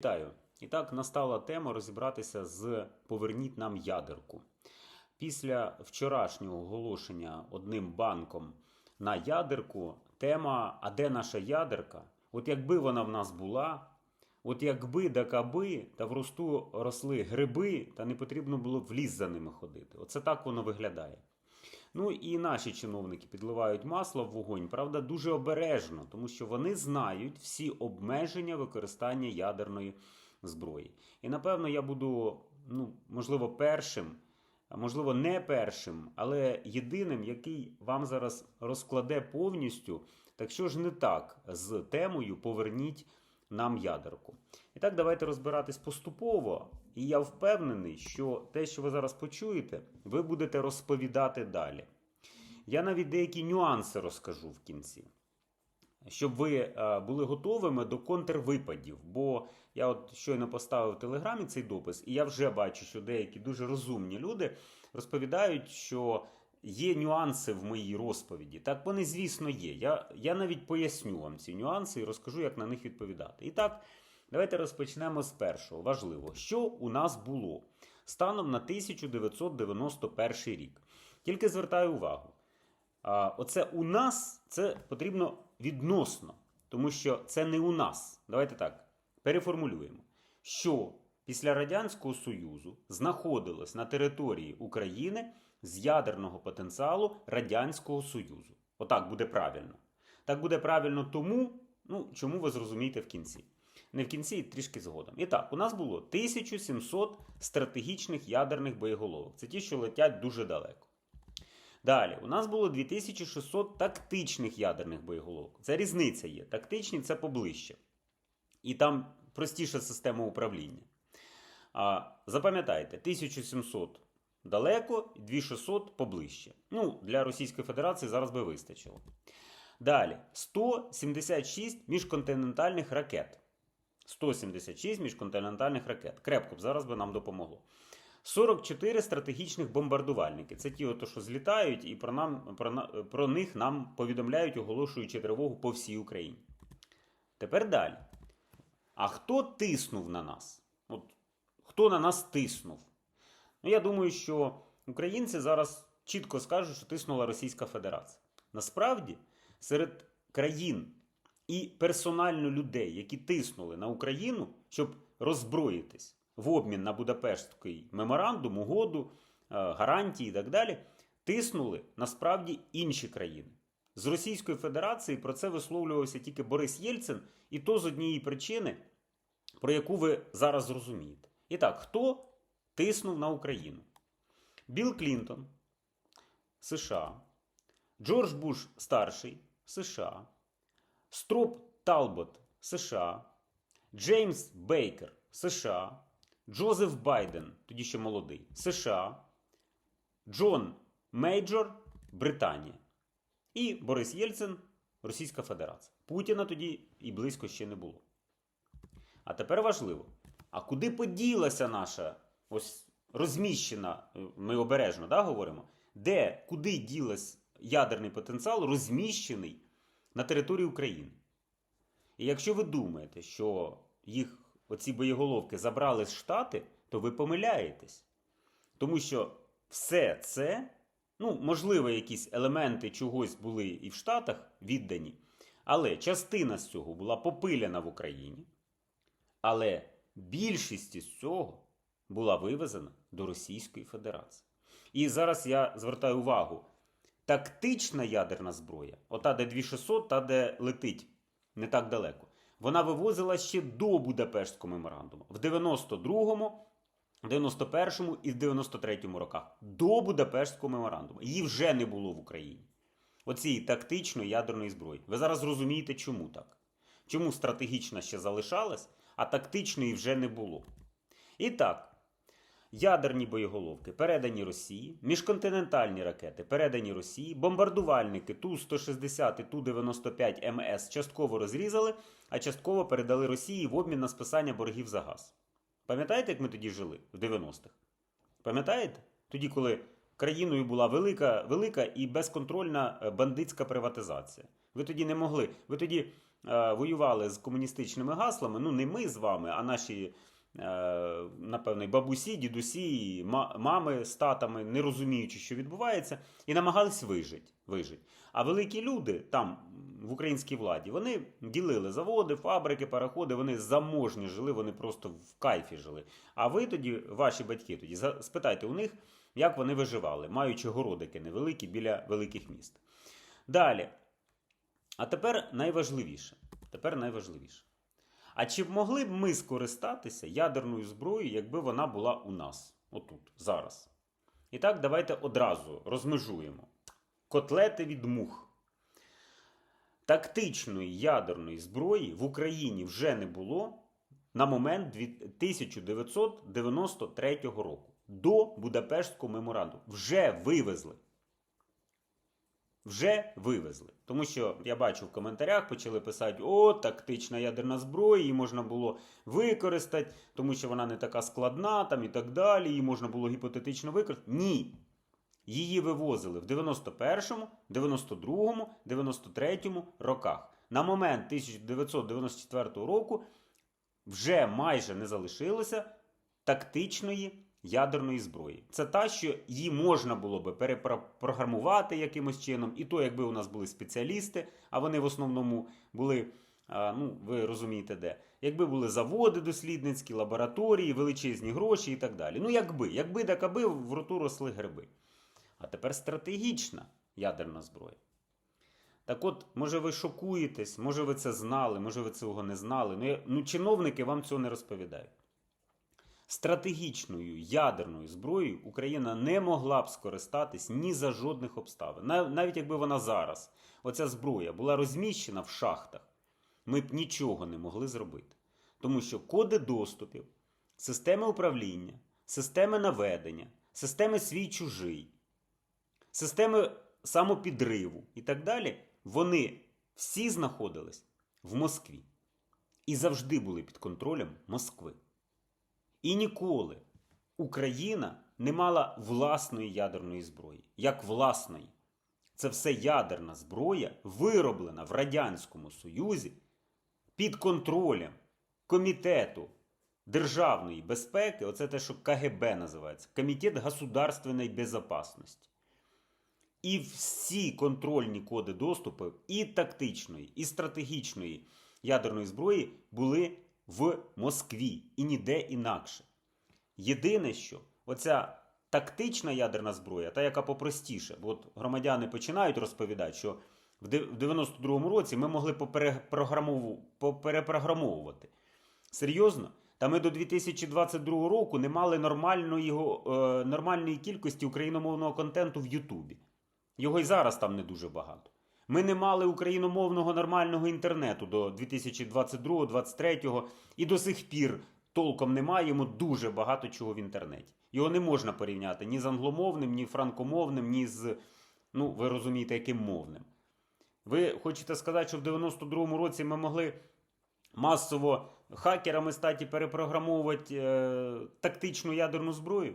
Вітаю! І так настала тема розібратися з Поверніть нам ядерку. Після вчорашнього оголошення одним банком на ядерку тема А де наша ядерка? От якби вона в нас була, от якби да каби, та в росту росли гриби, та не потрібно було в ліс за ними ходити. Оце так воно виглядає. Ну і наші чиновники підливають масло в вогонь, правда, дуже обережно, тому що вони знають всі обмеження використання ядерної зброї. І напевно я буду, ну, можливо, першим, можливо, не першим, але єдиним, який вам зараз розкладе повністю, так що ж не так з темою Поверніть нам ядерку. І так, давайте розбиратись поступово. І я впевнений, що те, що ви зараз почуєте, ви будете розповідати далі. Я навіть деякі нюанси розкажу в кінці, щоб ви е, були готовими до контрвипадів. Бо я от щойно поставив в телеграмі цей допис, і я вже бачу, що деякі дуже розумні люди розповідають, що є нюанси в моїй розповіді. Так вони, звісно, є. Я, я навіть поясню вам ці нюанси і розкажу, як на них відповідати. І так, давайте розпочнемо з першого. Важливо, що у нас було станом на 1991 рік. Тільки звертаю увагу. Оце у нас це потрібно відносно, тому що це не у нас. Давайте так переформулюємо, що після Радянського Союзу знаходилось на території України з ядерного потенціалу Радянського Союзу. Отак буде правильно. Так буде правильно тому, ну, чому ви зрозумієте в кінці. Не в кінці, трішки згодом. І так, у нас було 1700 стратегічних ядерних боєголовок. Це ті, що летять дуже далеко. Далі, у нас було 2600 тактичних ядерних боєголовок. Це різниця є. Тактичні це поближче. І там простіша система управління. А, Запам'ятайте, 1700 далеко, 2600 поближче. Ну, для Російської Федерації зараз би вистачило. Далі, 176 міжконтинентальних ракет. 176 міжконтинентальних ракет. Крепко б зараз би нам допомогло. 44 стратегічних бомбардувальники. Це ті, ото, що злітають, і про, нам, про, про них нам повідомляють, оголошуючи тривогу по всій Україні. Тепер далі. А хто тиснув на нас? От, хто на нас тиснув? Ну, я думаю, що українці зараз чітко скажуть, що тиснула Російська Федерація. Насправді, серед країн і персонально людей, які тиснули на Україну, щоб роззброїтись в обмін на Будапештський меморандум, угоду, е, гарантії і так далі, тиснули насправді інші країни. З Російської Федерації про це висловлювався тільки Борис Єльцин, і то з однієї причини, про яку ви зараз зрозумієте. І так, хто тиснув на Україну? Білл Клінтон, США, Джордж Буш старший, США, Строп Талбот, США, Джеймс Бейкер, США, Джозеф Байден, тоді ще молодий, США, Джон Мейджор, Британія. І Борис Єльцин, Російська Федерація. Путіна тоді і близько ще не було. А тепер важливо: а куди поділася наша ось розміщена, е, ми обережно да, говоримо, де, куди ділась ядерний потенціал, розміщений на території України? І якщо ви думаєте, що їх оці боєголовки забрали з Штати, то ви помиляєтесь. Тому що все це, ну, можливо, якісь елементи чогось були і в Штатах віддані, але частина з цього була попиляна в Україні. Але більшість із цього була вивезена до Російської Федерації. І зараз я звертаю увагу: тактична ядерна зброя, ота, де 2600, та де летить не так далеко, вона вивозила ще до Будапештського меморандуму в 92-му, 91-му і в 93-му роках. До Будапештського меморандуму. Її вже не було в Україні. Оцієї тактичної ядерної зброї. Ви зараз розумієте, чому так? Чому стратегічна ще залишалась, а тактичної вже не було. І так, ядерні боєголовки передані Росії, міжконтинентальні ракети передані Росії, бомбардувальники Ту-160 і Ту-95 МС частково розрізали, а частково передали Росії в обмін на списання боргів за газ. Пам'ятаєте, як ми тоді жили в 90-х? Пам'ятаєте? Тоді, коли країною була велика, велика і безконтрольна е, бандитська приватизація. Ви тоді не могли. Ви тоді е, воювали з комуністичними гаслами, ну не ми з вами, а наші, напевно, бабусі, дідусі, мами з татами, не розуміючи, що відбувається, і намагались вижити. вижити. А великі люди там в українській владі вони ділили заводи, фабрики, пароходи, вони заможні жили, вони просто в кайфі жили. А ви тоді, ваші батьки, тоді спитайте у них, як вони виживали, маючи городики невеликі біля великих міст. Далі. А тепер найважливіше. Тепер найважливіше. А чи могли б ми скористатися ядерною зброєю, якби вона була у нас? Отут, зараз. І так, давайте одразу розмежуємо. Котлети від мух. Тактичної ядерної зброї в Україні вже не було на момент 1993 року. До Будапештського меморандуму. Вже вивезли. Вже вивезли. Тому що я бачу в коментарях почали писати: о, тактична ядерна зброя, її можна було використати, тому що вона не така складна там і так далі, її можна було гіпотетично використати. Ні. Її вивозили в 91-му, 92-му, 93-му роках. На момент 1994 року вже майже не залишилося тактичної ядерної зброї. Це та, що її можна було би перепрограмувати якимось чином, і то, якби у нас були спеціалісти, а вони в основному були, ну, ви розумієте, де. Якби були заводи дослідницькі, лабораторії, величезні гроші і так далі. Ну, якби, якби так аби в роту росли гриби. А тепер стратегічна ядерна зброя. Так от, може, ви шокуєтесь, може, ви це знали, може, ви цього не знали. Ну, я- ну чиновники вам цього не розповідають. Стратегічною ядерною зброєю Україна не могла б скористатись ні за жодних обставин. Навіть якби вона зараз, оця зброя, була розміщена в шахтах, ми б нічого не могли зробити. Тому що коди доступів, системи управління, системи наведення, системи свій-чужий, системи самопідриву і так далі, вони всі знаходились в Москві і завжди були під контролем Москви. І ніколи Україна не мала власної ядерної зброї, як власної. Це все ядерна зброя, вироблена в Радянському Союзі під контролем Комітету державної безпеки, оце те, що КГБ називається, Комітет государственної безопасності. І всі контрольні коди доступу і тактичної, і стратегічної ядерної зброї були в Москві і ніде інакше. Єдине, що оця тактична ядерна зброя, та яка попростіше, бо от громадяни починають розповідати, що в 92-му році ми могли поперепрограмову- поперепрограмовувати. Серйозно? Та ми до 2022 року не мали нормальної, е, нормальної кількості україномовного контенту в Ютубі. Його й зараз там не дуже багато. Ми не мали україномовного нормального інтернету до 2022-2023 і до сих пір толком не маємо дуже багато чого в інтернеті. Його не можна порівняти ні з англомовним, ні франкомовним, ні з, ну, ви розумієте, яким мовним. Ви хочете сказати, що в 92-му році ми могли масово хакерами статі перепрограмовувати е, тактичну ядерну зброю?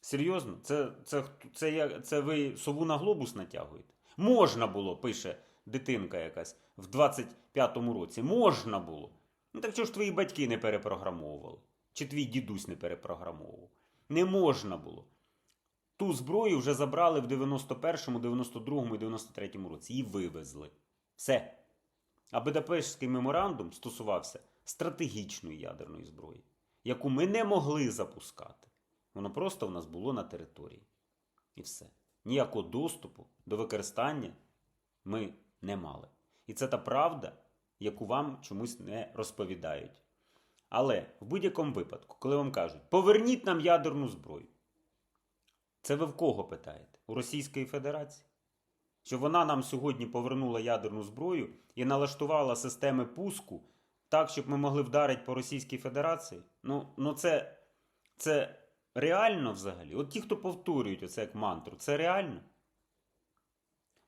Серйозно? Це, це, це, я- це ви сову на глобус натягуєте? Можна було, пише дитинка якась в 25-му році. Можна було. Ну так чого ж твої батьки не перепрограмовували? Чи твій дідусь не перепрограмовував? Не можна було. Ту зброю вже забрали в 91-му, 92-му і 93-му році. Її вивезли. Все. А Будапештський меморандум стосувався стратегічної ядерної зброї, яку ми не могли запускати. Воно просто в нас було на території. І все. Ніякого доступу до використання ми не мали. І це та правда, яку вам чомусь не розповідають. Але в будь-якому випадку, коли вам кажуть, поверніть нам ядерну зброю, це ви в кого питаєте? У Російської Федерації? Що вона нам сьогодні повернула ядерну зброю і налаштувала системи пуску так, щоб ми могли вдарити по Російській Федерації? Ну, ну це, це реально взагалі? От ті, хто повторюють оце як мантру, це реально?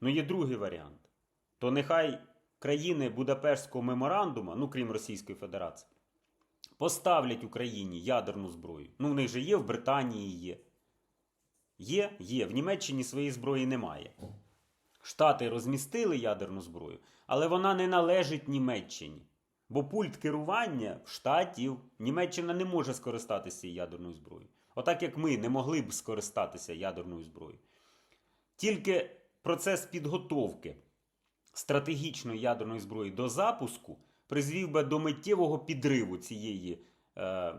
Ну, є другий варіант. То нехай країни Будапештського меморандуму, ну крім Російської Федерації, поставлять Україні ядерну зброю. Ну, в них же є, в Британії є. Є, є. В Німеччині своєї зброї немає. Штати розмістили ядерну зброю, але вона не належить Німеччині. Бо пульт керування в штатів Німеччина не може скористатися ядерною зброєю. Отак як ми не могли б скористатися ядерною зброєю. Тільки процес підготовки стратегічної ядерної зброї до запуску призвів би до миттєвого підриву цієї е,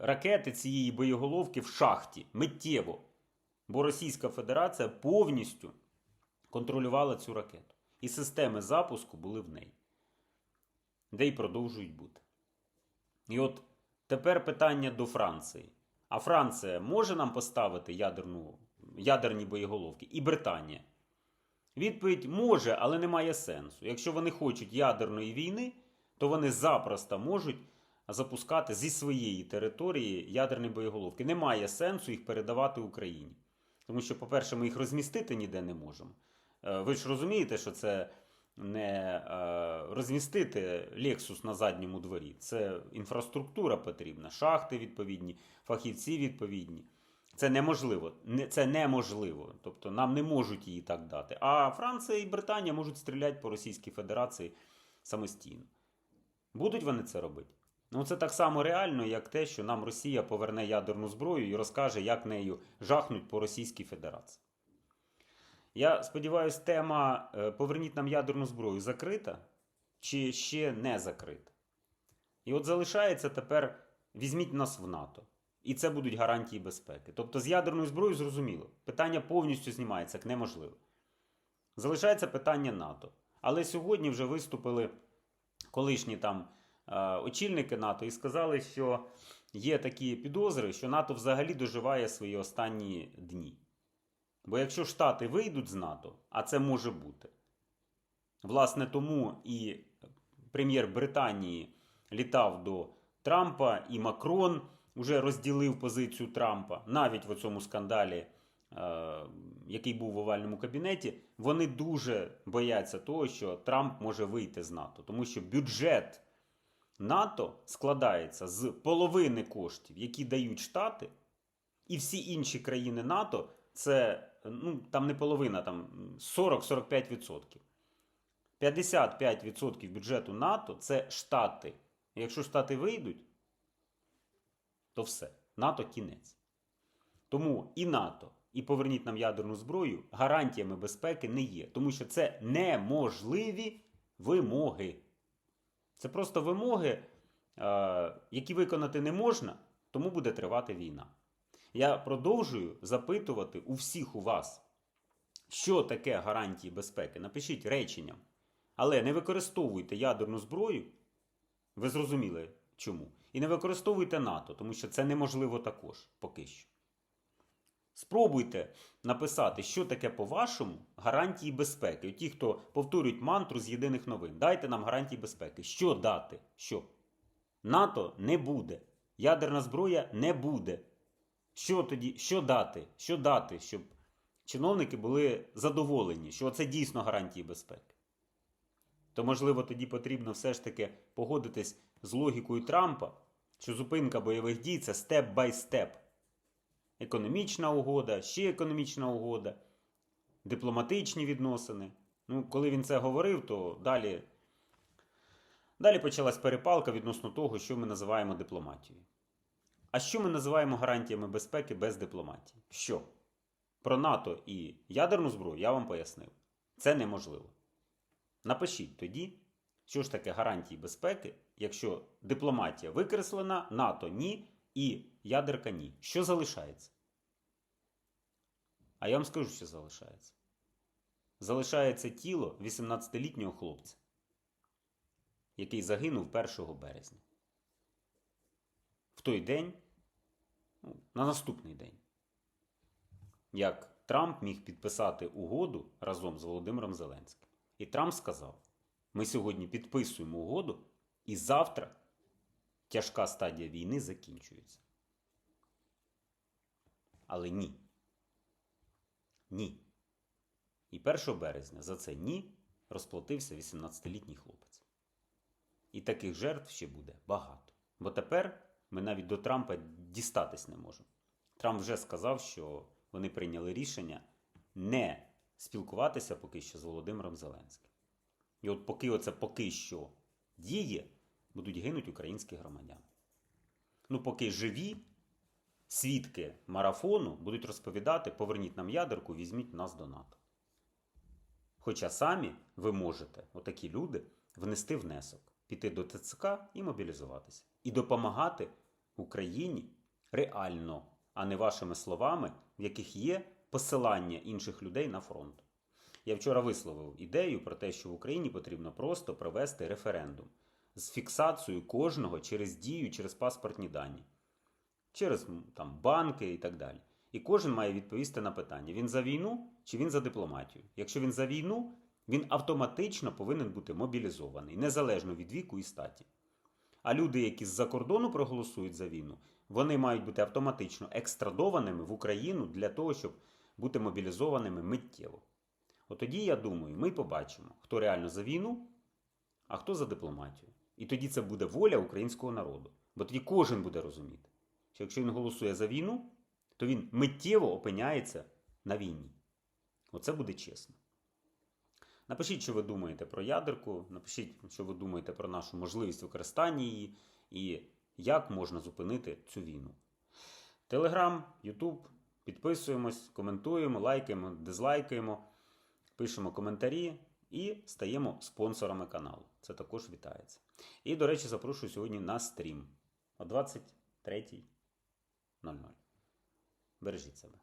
ракети, цієї боєголовки в шахті. Миттєво. Бо Російська Федерація повністю контролювала цю ракету. І системи запуску були в неї. Де й продовжують бути. І от тепер питання до Франції. А Франція може нам поставити ядерну, ядерні боєголовки? І Британія. Відповідь може, але немає сенсу. Якщо вони хочуть ядерної війни, то вони запросто можуть запускати зі своєї території ядерні боєголовки. Немає сенсу їх передавати Україні. Тому що, по-перше, ми їх розмістити ніде не можемо. Е, Ви ж розумієте, що це не е, розмістити Lexus на задньому дворі. Це інфраструктура потрібна, шахти відповідні, фахівці відповідні. Це неможливо. Не- Це неможливо. Тобто нам не можуть її так дати. А Франція і Британія можуть стріляти по Російській Федерації самостійно. Будуть вони це робити? Ну, це так само реально, як те, що нам Росія поверне ядерну зброю і розкаже, як нею жахнуть по Російській Федерації. Я сподіваюся, тема е, Поверніть нам ядерну зброю закрита чи ще не закрита. І от залишається тепер візьміть нас в НАТО. І це будуть гарантії безпеки. Тобто з ядерною зброєю зрозуміло, питання повністю знімається як неможливо. Залишається питання НАТО. Але сьогодні вже виступили колишні там е, очільники НАТО і сказали, що є такі підозри, що НАТО взагалі доживає свої останні дні. Бо якщо Штати вийдуть з НАТО, а це може бути, власне, тому і прем'єр Британії літав до Трампа, і Макрон вже розділив позицію Трампа навіть в цьому скандалі, е, який був в овальному кабінеті, вони дуже бояться того, що Трамп може вийти з НАТО, тому що бюджет НАТО складається з половини коштів, які дають Штати, і всі інші країни НАТО це ну, там не половина, там 40-45%. 55% бюджету НАТО це Штати. Якщо Штати вийдуть, то все. НАТО кінець. Тому і НАТО, і поверніть нам ядерну зброю гарантіями безпеки не є. Тому що це неможливі вимоги. Це просто вимоги, е, які виконати не можна, тому буде тривати війна. Я продовжую запитувати у всіх у вас, що таке гарантії безпеки. Напишіть реченням. Але не використовуйте ядерну зброю. Ви зрозуміли чому. І не використовуйте НАТО, тому що це неможливо також поки що. Спробуйте написати, що таке, по-вашому, гарантії безпеки. От Ті, хто повторюють мантру з єдиних новин, дайте нам гарантії безпеки. Що дати? Що? НАТО не буде. Ядерна зброя не буде. Що тоді, що дати? Що дати, щоб чиновники були задоволені, що це дійсно гарантії безпеки? То, можливо, тоді потрібно все ж таки погодитись з логікою Трампа, що зупинка бойових дій це степ бай степ. Економічна угода, ще економічна угода, дипломатичні відносини. Ну, коли він це говорив, то далі, далі почалась перепалка відносно того, що ми називаємо дипломатією. А що ми називаємо гарантіями безпеки без дипломатії? Що? Про НАТО і ядерну зброю я вам пояснив. Це неможливо. Напишіть тоді, що ж таке гарантії безпеки, якщо дипломатія викреслена, НАТО ні і ядерка ні. Що залишається? А я вам скажу, що залишається. Залишається тіло 18-літнього хлопця, який загинув 1 березня. В той день, на наступний день, як Трамп міг підписати угоду разом з Володимиром Зеленським. І Трамп сказав: ми сьогодні підписуємо угоду, і завтра тяжка стадія війни закінчується. Але ні. Ні. І 1 березня за це ні розплатився 18-літній хлопець. І таких жертв ще буде багато. Бо тепер ми навіть до Трампа дістатись не можемо. Трамп вже сказав, що вони прийняли рішення не спілкуватися поки що з Володимиром Зеленським. І от поки оце поки що діє, будуть гинуть українські громадяни. Ну, поки живі, свідки марафону будуть розповідати: поверніть нам ядерку, візьміть нас до НАТО. Хоча самі ви можете, отакі люди, внести внесок, піти до ТЦК і мобілізуватися. І допомагати Україні реально, а не вашими словами, в яких є посилання інших людей на фронт. Я вчора висловив ідею про те, що в Україні потрібно просто провести референдум з фіксацією кожного через дію, через паспортні дані, через там, банки і так далі. І кожен має відповісти на питання: він за війну чи він за дипломатію. Якщо він за війну, він автоматично повинен бути мобілізований, незалежно від віку і статі. А люди, які з-за кордону проголосують за війну, вони мають бути автоматично екстрадованими в Україну для того, щоб бути мобілізованими миттєво. От тоді, я думаю, ми побачимо, хто реально за війну, а хто за дипломатію. І тоді це буде воля українського народу. Бо тоді кожен буде розуміти, що якщо він голосує за війну, то він миттєво опиняється на війні. Оце буде чесно. Напишіть, що ви думаєте про ядерку, напишіть, що ви думаєте про нашу можливість використання її і як можна зупинити цю війну. Телеграм, Ютуб, підписуємось, коментуємо, лайкаємо, дизлайкаємо, пишемо коментарі і стаємо спонсорами каналу. Це також вітається. І, до речі, запрошую сьогодні на стрім о 23.00. Бережіть себе.